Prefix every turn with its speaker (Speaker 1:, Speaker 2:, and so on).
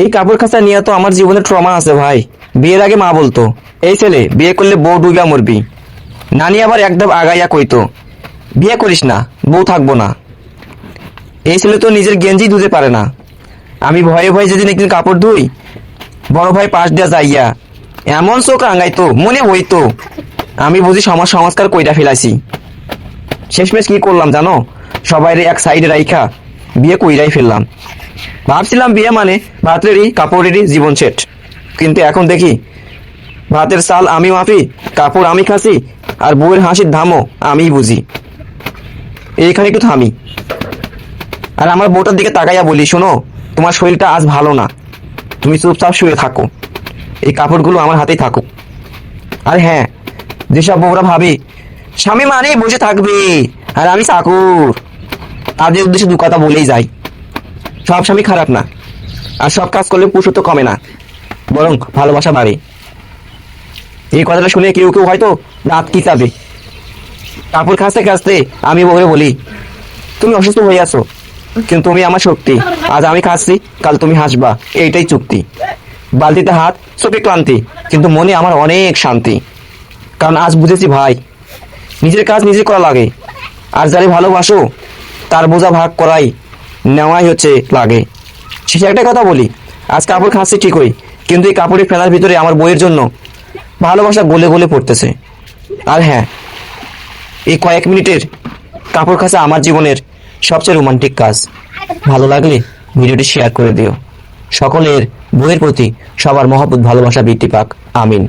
Speaker 1: এই কাপড় খাঁচা নিয়ে তো আমার জীবনে ট্রমা আছে ভাই। বিয়ের আগে মা বলতো, এই ছেলে, বিয়ে করলে বউ ডুইবা মরবি। নানি আবার একদম আগাইয়া কইতো, বিয়ে করিস না, বউ থাকব না। এই ছেলে তো নিজের গেঞ্জি ধুতে পারে না। আমি ভয়ে ভয়ে যেদিন একদিন কাপড় ধুই, বড় ভাই পাশ দিয়া যাইয়া, এমন চোখ রাঙাইতো, মনে হইতো আমি বুঝি সমাজ সংস্কার কইরা ফেলাইছি। শেষমেশ কি করলাম জানো? সবাই এক সাইডে রাইখা বিয়ে কইরাই ফেললাম। ভাবছিলাম বিয়ে মানে ভাতেরই কাপড়েরই জীবন সেট কিন্তু এখন দেখি, ভাতের চাল আমি মাপি, কাপড় আমি খাসি আর বউয়ের হাসির দামও আমিই বুঝি। এইখানে একটু থামি। আর আমার বউটার দিকে তাকাইয়া বলি, শোনো, তোমার শরীরটা আজ ভালো না। তুমি চুপচাপ শুয়ে থাকো। এই কাপড়গুলো আমার হাতেই থাকুক। আর হ্যাঁ যেসব বউরা ভাবে, স্বামী মানেই বসে থাকবে, আর আমি চাকুর। তাদের উদ্দেশ্যে দু কথা বলেই যাই সব স্বামী খারাপ না, আর সব কাজ করলে পুরুষ তো কমে না, বরং ভালোবাসা বাড়ে। এই কথাটা শুনে কেউ কেউ হয়তো রাত কি চাবে কাপড় খাসতে খাসতে আমি বউরে বলি, তুমি অসুস্থ হয়ে আছো, কিন্তু তুমি আমার শক্তি। আজ আমি খাচ্ছি, কাল তুমি হাসবা। এইটাই চুক্তি। বালতিতে হাত, চোখে ক্লান্তি, কিন্তু মনে আমার অনেক শান্তি। কারণ আজ বুঝেছি ভাই, নিজের কাজ নিজে করা লাগে। আর যারে ভালোবাসো তার বোঝা ভাগ করাই নেওয়াই হচ্ছে লাগে। শেষে একটা কথা বলি আজ কাপড় খাচ্ছি ঠিকই, কিন্তু এই কাপড়ের ফেলার ভিতরে আমার বইয়ের জন্য ভালোবাসা গলে গলে পড়তেছে। আর হ্যাঁ এই কয়েক মিনিটের কাপড় খাঁচা আমার জীবনের সবচেয়ে রোমান্টিক কাজ। ভালো লাগলে ভিডিওটি শেয়ার করে দিও। সকলের বইয়ের প্রতি সবার মহব্বত, ভালোবাসা বৃদ্ধি পাক। আমিন।